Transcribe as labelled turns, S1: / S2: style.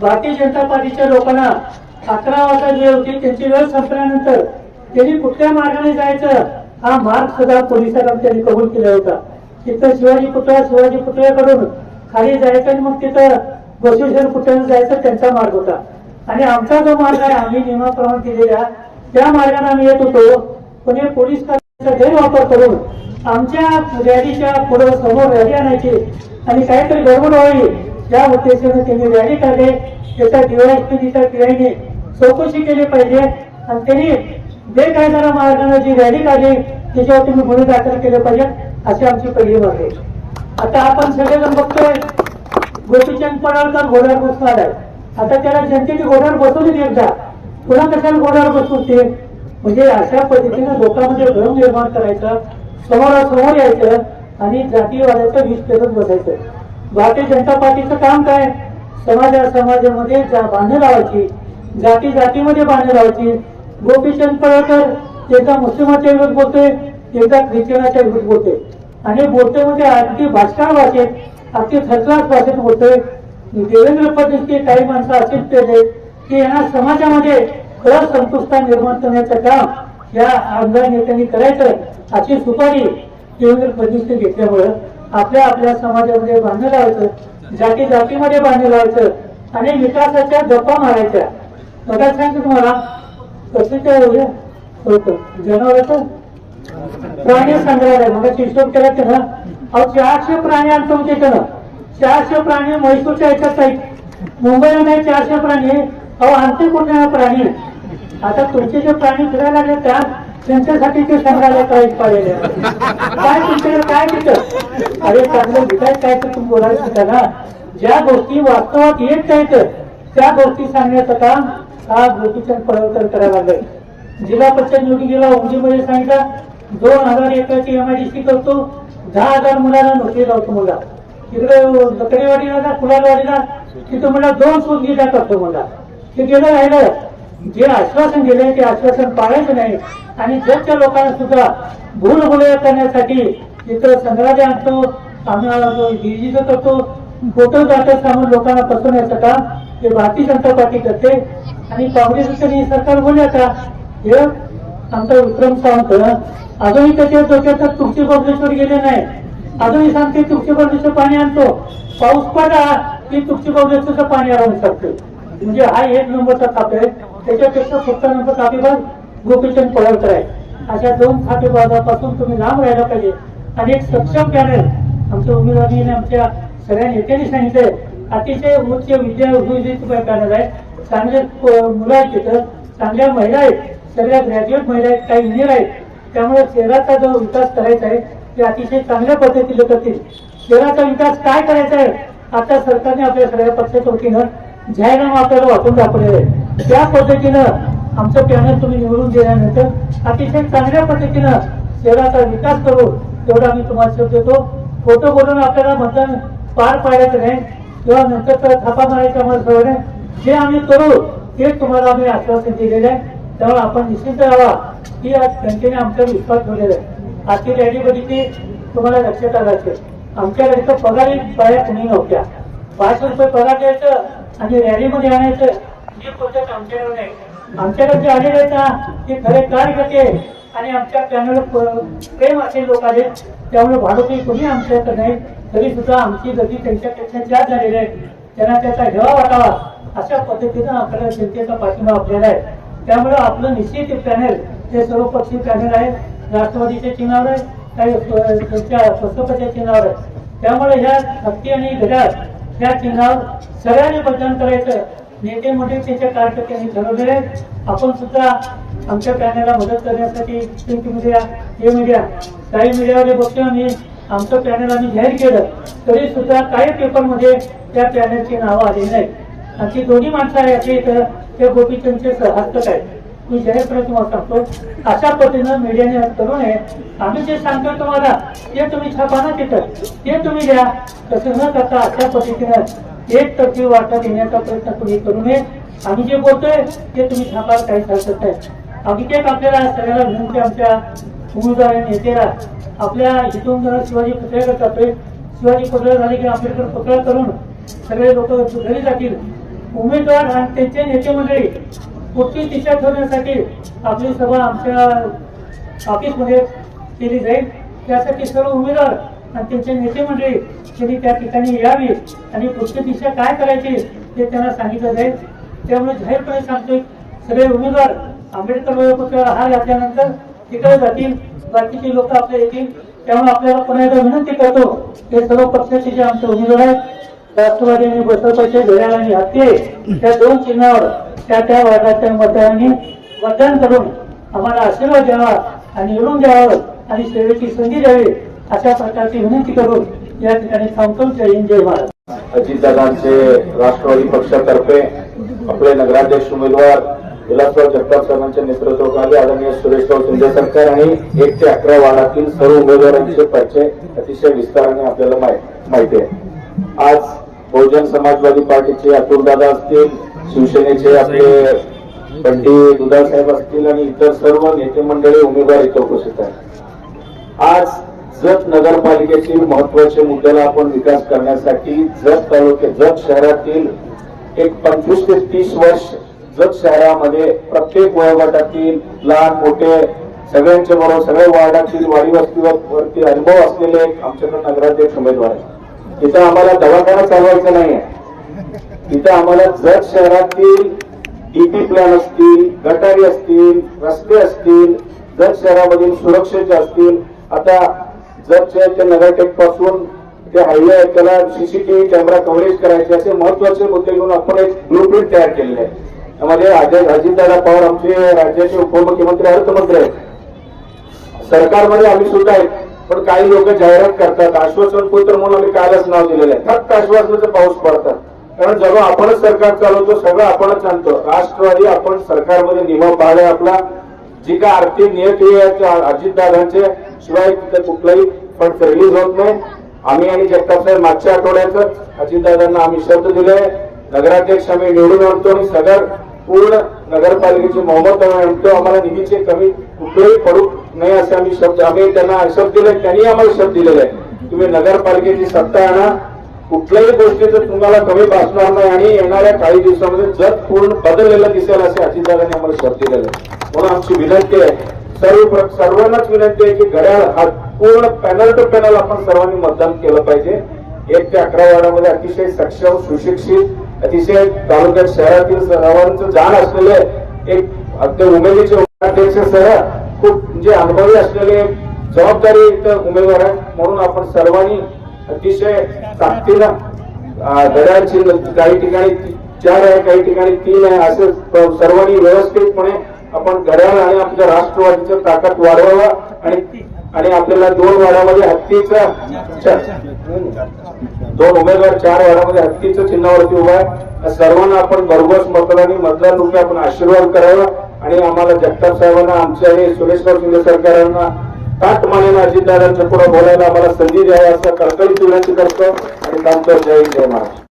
S1: भारतीय जनता पार्टीच्या लोकांना अकरा वाजता जे होती त्यांची वेळ संपल्यानंतर त्यांनी कुठल्या मार्गाने जायचं हा मार्ग सुद्धा पोलिसांना त्यांनी कबूल केला होता. तिथं शिवाजी पुतळा शिवाजी पुतळ्याकडून खाली जायचं आणि मग तिथं बसवेश्वर पुतळ्याला जायचं त्यांचा मार्ग होता. आणि आमचा जो मार्ग आहे आम्ही नियमाप्रमाणे केलेल्या त्या मार्गाने आम्ही येत होतो. पण हे पोलीस गैरवापर करून आमच्या रॅलीच्या पुढे समोर रॅली आणायची आणि काहीतरी गडबड व्हावी या उद्देशाने त्यांनी रॅली काढली. त्याच्या डीवायएसपीच्या टीआयने चौकशी केली पाहिजे. आणि त्यांनी बेकायदा मार्गाने जी रॅली काढली त्याच्यावर तुम्ही गुन्हे दाखल केले पाहिजे अशी आमची पहिली मागणी आता आपण सगळेजण बघतोय गोपीचंद पडळकर घोड्यावर बसणार आहे. आता त्याला जनतेने घोड्यावर बसवली एकदा पुन्हा कशाला घोड्यावर बसवते म्हणजे अशा पद्धतीने लोकांमध्ये भ्रम निर्माण करायचं समोरासमोर यायचं आणि जातीवादाचं विष पेरत बसायचं भारतीय जनता पार्टीचं काम काय? समाजा समाजामध्ये बांधे लावायची जाती जातीमध्ये बांधे लावायची गोपीचंद पळकर एकदा मुस्लिमाच्या विरोध बोलतोय एकदा ख्रिश्चनाच्या विरोध बोलतोय. आणि बोलतोय म्हणजे अगदी भाषा भाषेत अगदी थरथरास भाषेत बोलतोय. देवेंद्र फडणवीसचे काही माणसं असेच केले की यांना समाजामध्ये खरं संतुष्टता निर्माण करण्याचं काम या आमदार नेत्यांनी करायचं अशी सुपारी देवेंद्र फडणवीसने घेतल्यामुळं आपल्या आपल्या समाजामध्ये बांधलं लावायचं जाती जातीमध्ये बांधे लावायचं आणि विकासाच्या गप्पा मारायच्या. बघा सांगतो तुम्हाला? कसं ते होतं. जनावरांचं प्राणी संग्रहालय. मला हिशोब केला ते ना अहो चारशे प्राणी आणतो तिथं चारशे प्राणी म्हैसूरच्या ह्याच्यात आहेत. मुंबईला नाही चारशे प्राणी. अहो आणते कुठे प्राणी? आता तुमचे जे प्राणी फिरायला लागले त्या त्यांच्यासाठी ते संग्रहालय करायचे पाहिजे काय तुमच्याकडे काय तिथं? अरे चांगलं विकास काय तर तुम्ही बोलायला शिका ना. ज्या गोष्टी वास्तवात येत नाहीत त्या गोष्टी सांगण्याचं काम हा गोपीचंद पडळकर करायला लागलाय जिल्हा परिषद निवडणुकीला उमदीमध्ये सांगितलं दोन हजार एकरची एमआयडीसी करतो दहा हजार मुलांना नोकरी लावतो मुला तिकडे लकडेवाडीला जा फुलालवाडीला तिथं मला दोन सुविधा करतो मला ते गेलं राहिलं. जे आश्वासन दिले ते आश्वासन पाळायचं नाही. आणि जगच्या लोकांना सुद्धा भूल करण्यासाठी तिथं संग्रहालय आणतो आम्ही डिजीचं करतो फोटो जातात सांगून लोकांना फसवण्याचं काम हे भारतीय जनता पार्टी करते. आणि काँग्रेस सरकार बोलण्याचा हे आमचा विक्रम सावंत अजूनही त्याच्या डोक्यात तुळशी बबलेश्वर गेले नाही. अजूनही सांगते तुळशी बबलेश्वर पाणी आणतो. पाऊस पडला की तुळशी बबलेश्वरचं पाणी आणून शकतो म्हणजे हा एक नंबरचा खाते आहे. त्याच्यापेक्षा पुढचा नंबर खातेबाज गोपीचंद पळवकर आहे. अशा दोन खातेबाजापासून तुम्ही लांब राहायला पाहिजे. आणि एक सक्षम पॅनल आमच्या उमेदवारीने आमच्या सगळ्या नेत्यांनी सांगितलंय. अतिशय उच्च विद्या उद्योजित पॅनल आहे. चांगले मुलं आहेत तिथं. चांगल्या महिला आहेत. सगळ्या ग्रॅज्युएट महिला आहेत. काही इंजिनियर आहेत. त्यामुळे शहराचा जो विकास करायचा आहे ते अतिशय चांगल्या पद्धतीने करतील. शहराचा विकास काय करायचा आहे आता सरकारने आपल्या सगळ्या पक्षाच्या वतीनं जाहीरनामा आपल्याला वाटून दाखवलेला आहे. त्या पद्धतीनं आमचं पॅनल तुम्ही निवडून दिल्यानंतर अतिशय चांगल्या पद्धतीनं शहराचा विकास करू तेवढं आम्ही तुम्हाला देतो. फोटो बोलून आपल्याला मतदान पार पाडायचं नाही. किंवा नंतर थापा मारायचं आम्हाला सवय नाही. जे आम्ही करू ते तुम्हाला आम्ही आश्वासन दिलेलं आहे. त्यामुळे आपण निश्चिंत राहावा. की आज जनतेने आमच्यावर विश्वास ठेवलेला आहे. आजची रॅली बघितली तुम्हाला लक्षात आलं असेल. आमच्याकडे तर पगारी बाया कुणी नव्हत्या. पाच रुपये पगार द्यायचं आणि रॅलीमध्ये आणायचं. ही पद्धत आमच्याकडे नाही. आमच्याकडे जे आलेले आहेत ना ते खरे कार्यकर्ते. आणि आमच्या चॅनल प्रेम असे लोक आहेत त्यामुळे भाडोत्री कुणी आमच्याकडे नाही तरी सुद्धा आमची गती त्यांच्यापेक्षा जास्त झालेली आहे. त्यांना त्याचा हेवा वाटावा अशा पद्धतीनं आपल्याला जनतेचा पाठिंबा आपल्याला आहे. त्यामुळे आपलं निश्चित पॅनल हे सर्वपक्षीय पॅनल आहे राष्ट्रवादीच्या चिन्हावर आहे काही तुमच्या स्वस्तपच्या चिन्हावर आहे त्यामुळे ह्या हत्ती आणि घड्याळ या चिन्हावर सगळ्यांनी मतदान करायचं. नेते मोठे त्यांच्या कार्यकर्त्यांनी ठरवलेले आहेत आपण सुद्धा आमच्या पॅनलला मदत करण्यासाठी प्रिंट मीडिया हे मीडिया काही मीडियावाले बघतो आमचं पॅनल आम्ही जाहीर केलं. तरी सुद्धा काही पेपरमध्ये त्या पॅनलची नावं आलेली नाहीत. आणि दोन्ही माणसं आहे असे इथं ते गोपीचंदचे हस्तक आहेत. मी जाहीरपणे तुम्हाला सांगतो अशा पद्धतीनं मीडियाने करू नये. आम्ही जे सांगतो तुम्हाला ते तुम्ही छापा ना तिथं. ते तुम्ही द्या तसं न करता अशा पद्धतीनं एक तर्फी वाटा देण्याचा प्रयत्न तुम्ही करू नये. आम्ही जे बोलतोय ते तुम्ही छापायला काही हरकत नाही. अगदी एक आपल्याला सगळ्याला विनंती आमच्या उमेदवार आणि नेत्याला आपल्या इथून जर शिवाजी पत्रकार जातोय शिवाजी पत्रकार झाले की आपल्याकडे पत्रकार करून सगळे लोक घरी जातील. उमेदवार आणि त्यांचे नेते मंडळी पुढची दिशा ठेवण्यासाठी आपली सभा आमच्या ऑफिसमध्ये केली जाईल. त्यासाठी सर्व उमेदवार आणि त्यांचे नेते मंडळी त्यांनी त्या ठिकाणी यावी आणि पुढची दिशा काय करायची ते त्यांना सांगितलं जाईल. त्यामुळे जाहीरपणे सांगतोय सगळे उमेदवार आंबेडकर वयोपुत्राला हार घातल्यानंतर तिकडे जातील. बाकीचे लोक आपले येतील. त्यामुळे आपल्याला पुन्हा एकदा विनंती करतो हे सर्व पक्षाचे जे आमचे उमेदवार आहेत राष्ट्रवादी आणि बसपाचे घड्याळ आणि हत्ये त्या दोन चिन्हावर त्या त्या वर्गाच्या मतदारांनी मतदान करून आम्हाला आशीर्वाद द्यावा आणि निवडून द्यावं आणि सेवेची संधी द्यावी अशा प्रकारची विनंती करून या ठिकाणी थांबतो. जय हिंद जय महाराज
S2: अजितदादांचे राष्ट्रवादी पक्षातर्फे आपले नगराध्यक्ष उमेदवार विलासराव जगताप सरांच्या नेतृत्वाखाली आदरणीय सुरेशराव शिंदे सरकार आणि एक ते अकरा वार्डातील सर्व उमेदवारांचे परिचय अतिशय विस्ताराने आपल्याला माहिती आहे. आज बहुजन समाजवादी पार्टीचे अतुलदादा असतील शिवसेनेचे आपले बंडी दुधाळ साहेब असतील आणि इतर सर्व नेते मंडळी उमेदवार इथं उपस्थित आहेत. आज जत नगरपालिकेतील महत्त्वाच्या मुद्द्याला आपण विकास करण्यासाठी जत तालुक्यात जत शहरातील एक पंचवीस ते तीस वर्ष जत शहरामध्ये प्रत्येक वयोगटातील लहान मोठे सगळ्यांच्या बरोबर सगळ्या वार्डातील वाडी वस्तीवरती वरती अनुभव असलेले आमच्याकडे नगराध्यक्ष उमेदवार आहे तिथं आम्हाला दवाखाना चालवायचा नाहीये. तिथं आम्हाला जत शहरातील डीपी प्लॅन असतील गटारी असतील रस्ते असतील जत शहरामधील सुरक्षेचे असतील. आता जतच्या शहरच्या नगरटेकपासून ते हायवे आहे त्याला सीसीटीव्ही कॅमेरा कव्हरेज करायचे असे महत्त्वाचे मुद्दे घेऊन आपण एक ब्लूप्रिंट तयार केलेले आहे. त्यामध्ये अजय अजितदादा पवार आमचे राज्याचे उपमुख्यमंत्री अर्थमंत्री आहेत सरकारमध्ये आम्ही सुद्धा आहेत पण काही लोक जाहिरात करतात. आश्वासन पुत्र म्हणून आम्ही कालच नाव दिलेलं आहे. फक्त आश्वासनाचा पाऊस पडतात कारण जेव्हा आपणच सरकार चालवतो सगळं आपणच आणतो. राष्ट्रवादी आपण सरकारमध्ये नियम पाहिला आपला. जी काय आर्थिक नियती अजितदादांचे शिवाय कुठलाही फंड रिलीज होत नाही. आम्ही आणि जगताप साहेब मागच्या आठवड्याचं अजितदादांना आम्ही शब्द दिले. नगराध्यक्ष आम्ही निवडून आणतो आणि सगळं पूर्ण नगरपालिकेची मोहम्मद म्हणतो आम्हाला निधीचे कमी कुठेही पडू नये असे आम्ही शब्द आम्ही त्यांना शब्द दिले त्यांनी आम्हाला शब्द दिलेला आहे तुम्ही नगरपालिकेची सत्ता आणा. कुठल्याही गोष्टीचं तुम्हाला कमी भासणार नाही आणि येणाऱ्या काही दिवसामध्ये जग पूर्ण बदललेलं दिसेल असे अजितदादांनी आम्हाला शब्द दिलेले आहे. म्हणून आमची विनंती आहे सर्व सर्वांनाच विनंती आहे की घड्याळ हा पूर्ण पॅनल टू पॅनल आपण सर्वांनी मतदान केलं पाहिजे. एक ते अकरा वार्डामध्ये अतिशय सक्षम सुशिक्षित अतिशय तालुक्यात शहरातील सर्वांचं जाण असलेले एक अगदी उमेदीचे उपाध्यक्ष सह खूप म्हणजे अनुभवी असलेले एक जबाबदारी इथं उमेदवार आहे म्हणून आपण सर्वांनी अतिशय ताकदीनं अं, घड्याळची काही ठिकाणी चार आहे काही ठिकाणी तीन आहे असे सर्वांनी व्यवस्थितपणे आपण घड्याळ आणि आपल्या राष्ट्रवादीचं ताकद वाढवावा आणि आणि आपल्याला दोन वाड्यामध्ये हत्तीचं दोन उमेदवार चार वाड्यामध्ये हत्तीचं चिन्हावरती उभा आहे. सर्वांना आपण भरघोस मतदानी मतदान रूपे आपण आशीर्वाद करावा आणि आम्हाला जगताप साहेबांना आमच्या आणि सुरेशराव शिंदे सरकारांना ताट मानेनं अजितदादांच्या पुढे बोलायला आम्हाला संधी द्यावी असं कळकळीत विनंती करतो आणि थांबतो जय जय महाराज